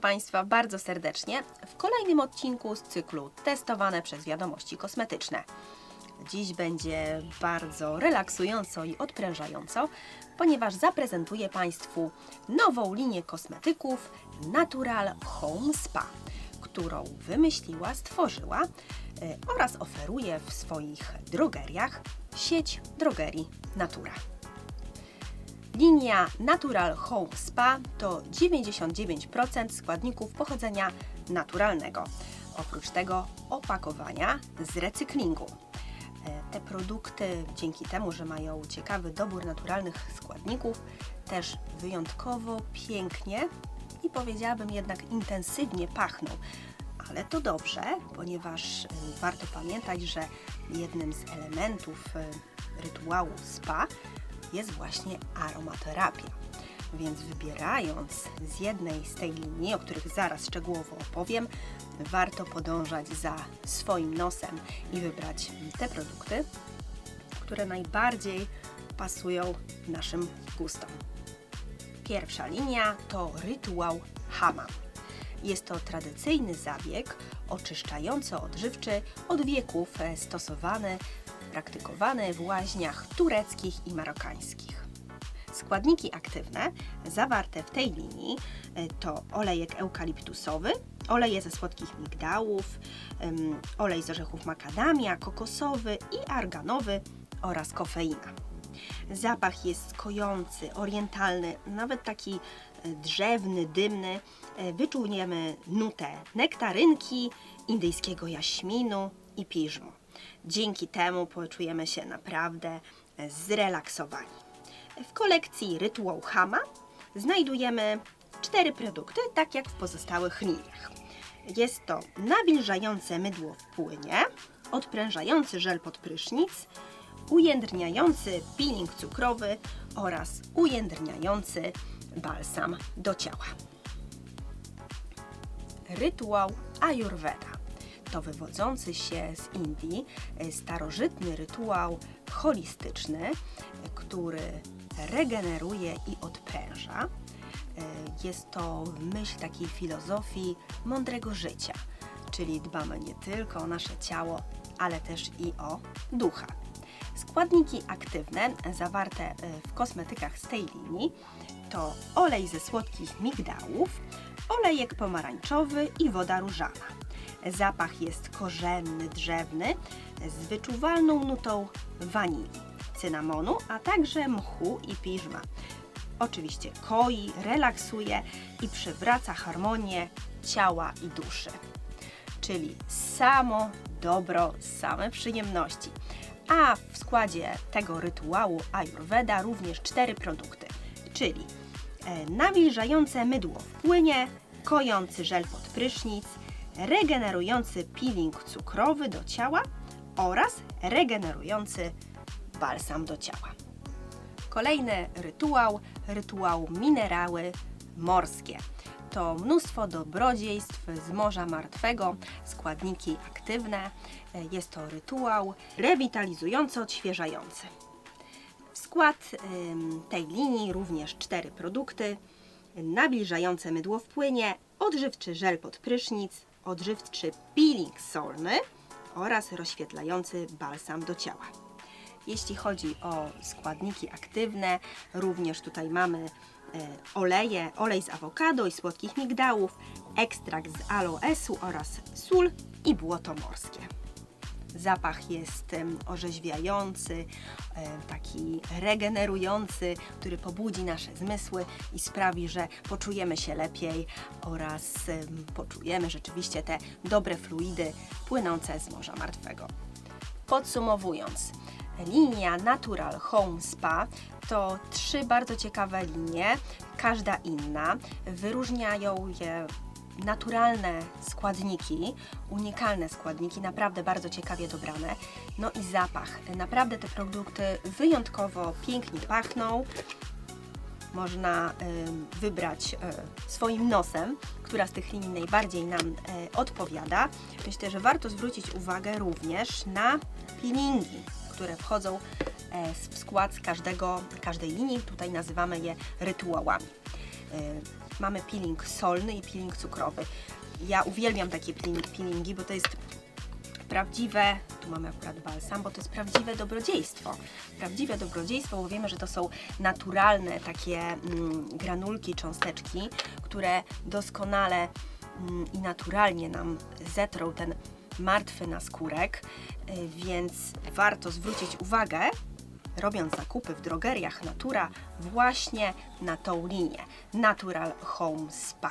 Państwa bardzo serdecznie w kolejnym odcinku z cyklu Testowane przez wiadomości kosmetyczne. Dziś będzie bardzo relaksująco i odprężająco, ponieważ zaprezentuję Państwu nową linię kosmetyków Natural Home Spa, którą wymyśliła, stworzyła e, oraz oferuje w swoich drogeriach sieć drogerii Natura. Linia Natural Home Spa to 99% składników pochodzenia naturalnego. Oprócz tego opakowania z recyklingu. E, Te produkty, dzięki temu, że mają ciekawy dobór naturalnych składników, też wyjątkowo pięknie i powiedziałabym jednak intensywnie pachną. Ale to dobrze, ponieważ y, warto pamiętać, że jednym z elementów y, rytuału spa jest właśnie aromaterapia. Więc wybierając z jednej z tej linii, o których zaraz szczegółowo opowiem, warto podążać za swoim nosem i wybrać te produkty, które najbardziej pasują naszym gustom. Pierwsza linia to rytuał Hammam. Jest to tradycyjny zabieg oczyszczająco-odżywczy od wieków e, stosowany, praktykowany w łaźniach tureckich i marokańskich. Składniki aktywne zawarte w tej linii e, to olejek eukaliptusowy, oleje ze słodkich migdałów, olej z orzechów makadamia, kokosowy i arganowy oraz kofeina. Zapach jest kojący, orientalny, nawet taki e, drzewny, dymny. E, Wyczujemy nutę nektarynki, indyjskiego jaśminu i piżmu. Dzięki temu poczujemy się naprawdę e, zrelaksowani. W kolekcji Rytuał Hama znajdujemy cztery produkty, tak jak w pozostałych liniach. Jest to nawilżające mydło w płynie, odprężający żel pod prysznic, ujędrniający peeling cukrowy oraz ujędrniający balsam do ciała. Rytuał Ayurveda to wywodzący się z Indii e, starożytny rytuał holistyczny, e, który regeneruje i odpręża. E, Jest to myśl takiej filozofii mądrego życia, czyli dbamy nie tylko o nasze ciało, ale też i o ducha. Składniki aktywne zawarte w kosmetykach z tej linii to olej ze słodkich migdałów, olejek pomarańczowy i woda różana. Zapach jest korzenny, drzewny, z wyczuwalną nutą wanilii, cynamonu, a także mchu i piżma. Oczywiście koi, relaksuje i przywraca harmonię ciała i duszy czyli samo dobro, same przyjemności. A w składzie tego rytuału Ayurveda również cztery produkty, czyli e, nawilżające mydło w płynie, kojący żel pod prysznic, regenerujący peeling cukrowy do ciała oraz regenerujący balsam do ciała. Kolejny rytuał, rytuał minerały morskie. To mnóstwo dobrodziejstw z Morza Martwego, składniki aktywne. Jest to rytuał rewitalizująco-odświeżający. W skład tej linii również cztery produkty. Nawilżające mydło w płynie, odżywczy żel pod prysznic, odżywczy peeling solny oraz rozświetlający balsam do ciała. Jeśli chodzi o składniki aktywne, również tutaj mamy e, oleje, olej z awokado i słodkich migdałów, ekstrakt z aloesu oraz sól i błoto morskie. Zapach jest orzeźwiający, taki regenerujący, który pobudzi nasze zmysły i sprawi, że poczujemy się lepiej oraz em, poczujemy rzeczywiście te dobre fluidy płynące z Morza Martwego. Podsumowując, linia Natural Home Spa to trzy bardzo ciekawe linie, każda inna. Wyróżniają je naturalne składniki, unikalne składniki, naprawdę bardzo ciekawie dobrane. No i zapach. Naprawdę te produkty wyjątkowo pięknie pachną. Można wybrać e, swoim nosem, która z tych linii najbardziej nam e, odpowiada. Myślę, że warto zwrócić uwagę również na peelingi, które wchodzą e, w skład z każdego, każdej linii. Tutaj nazywamy je rytuałami. Mamy peeling solny i peeling cukrowy. Ja uwielbiam takie peeling- peelingi, bo to jest prawdziwe, tu mamy akurat balsam, bo to jest prawdziwe dobrodziejstwo. Prawdziwe dobrodziejstwo, bo wiemy, że to są naturalne takie mm, granulki, cząsteczki, które doskonale mm, i naturalnie nam zetrą ten martwy naskórek, y, więc warto zwrócić uwagę, robiąc zakupy w drogeriach Natura właśnie na tą linię Natural Home Spa.